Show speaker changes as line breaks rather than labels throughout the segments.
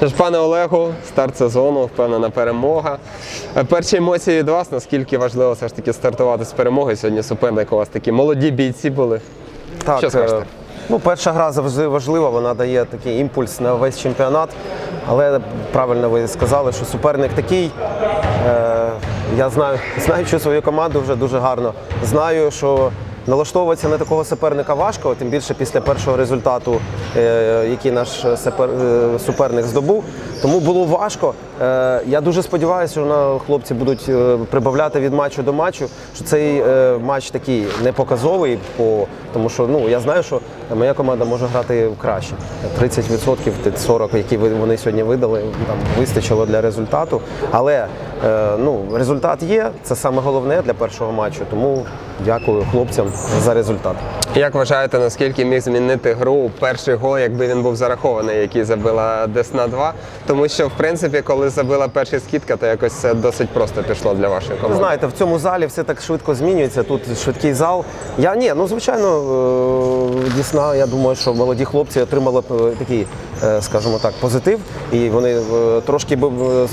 Тож, пане Олегу, старт сезону, впевнена перемога. Е, Перші емоції від вас, наскільки важливо все ж таки стартувати з перемоги. Сьогодні суперник у вас такі молоді бійці були.
Так,
Що скажете?
е, Ну, перша гра завжди важлива, вона дає такий імпульс на весь чемпіонат. Але правильно ви сказали, що суперник такий. Е, я знаю, знаю свою команду вже дуже гарно. Знаю, що налаштовуватися на такого суперника важко, тим більше після першого результату, е, який наш е, суперник здобув. Тому було важко. Е, я дуже сподіваюся, що на хлопці будуть е, прибавляти від матчу до матчу, що цей е, матч такий не показовий, по, тому що ну, я знаю, що моя команда може грати краще. 30%, 40%, які вони сьогодні видали, там вистачило для результату. Але ну, результат є, це саме головне для першого матчу. Тому дякую хлопцям за результат.
Як вважаєте, наскільки міг змінити гру перший гол, якби він був зарахований, який забила Десна 2? Тому що, в принципі, коли забила перша скидка, то якось це досить просто пішло для вашої команди.
знаєте, в цьому залі все так швидко змінюється. Тут швидкий зал. Я ні, ну звичайно, е, дійсно, я думаю, що молоді хлопці отримали е, такий, скажімо так, позитив, і вони е, трошки б е,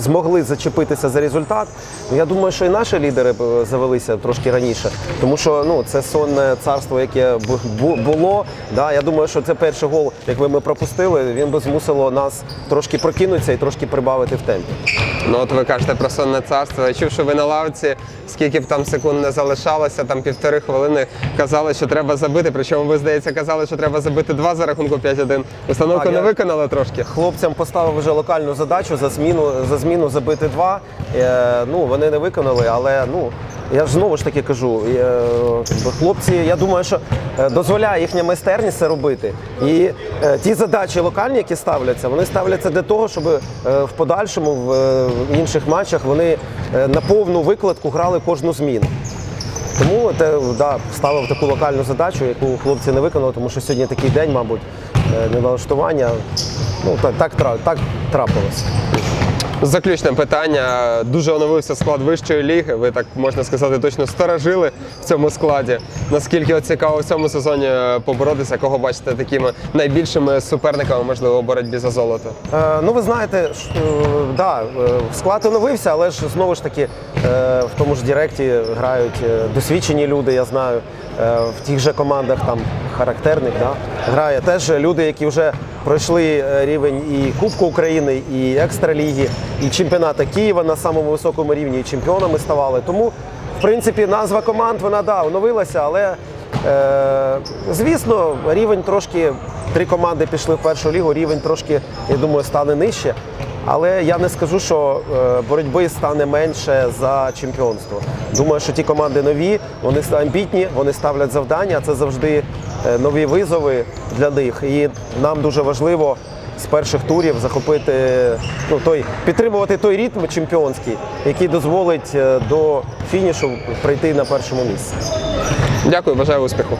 змогли зачепитися за результат. Я думаю, що і наші лідери б е, завелися трошки раніше, тому що ну це сонне царство, яке бу- бу- було. Да, я думаю, що це перший гол, якби ми пропустили, він би змусило нас трошки прокинутися і трошки прибавити в темпі.
Ну от ви кажете про сонне царство. Я чув, що ви на лавці, скільки б там секунд не залишалося, там півтори хвилини казали, що треба забити. Причому ви, здається, казали, що треба забити два за рахунку 5-1. Установку
Так,
не виконали трошки.
Хлопцям поставив вже локальну задачу за зміну за зміну забити два. Е, ну вони не виконали, але ну я ж знову ж таки кажу, е, хлопці, я думаю, що е, дозволяє їхня майстерність це робити. І е, ті задачі локальні, які ставляться, вони ставляться для того, щоб е, в подальшому в, е, в інших матчах вони е, на повну викладку грали кожну зміну. Тому те, да, ставив таку локальну задачу, яку хлопці не виконали, тому що сьогодні такий день, мабуть, неналаштування. Ну, так, так, так трапилось.
Заключне питання. Дуже оновився склад вищої ліги. Ви так можна сказати, точно сторожили в цьому складі. Наскільки цікаво в цьому сезоні е, поборотися, кого бачите такими найбільшими суперниками, можливо, у боротьбі за золото?
Е, ну, ви знаєте, ш- е, да, е, склад оновився, але ж знову ж таки в тому ж Директі грають е, досвідчені люди, я знаю. Е, в тих же командах там характерник да, грає теж люди, які вже пройшли е, рівень і Кубку України, і екстраліги, і чемпіоната Києва на самому високому рівні, і чемпіонами ставали. Тому, в принципі, назва команд вона да, оновилася, але Е, звісно, рівень трошки, три команди пішли в першу лігу, рівень трошки, я думаю, стане нижче. Але я не скажу, що е, боротьби стане менше за чемпіонство. Думаю, що ті команди нові, вони амбітні, вони ставлять завдання. Це завжди е, нові визови для них. І нам дуже важливо з перших турів захопити ну, той, підтримувати той ритм чемпіонський, який дозволить е, до фінішу прийти на першому місці.
Дякую, бажаю успіху.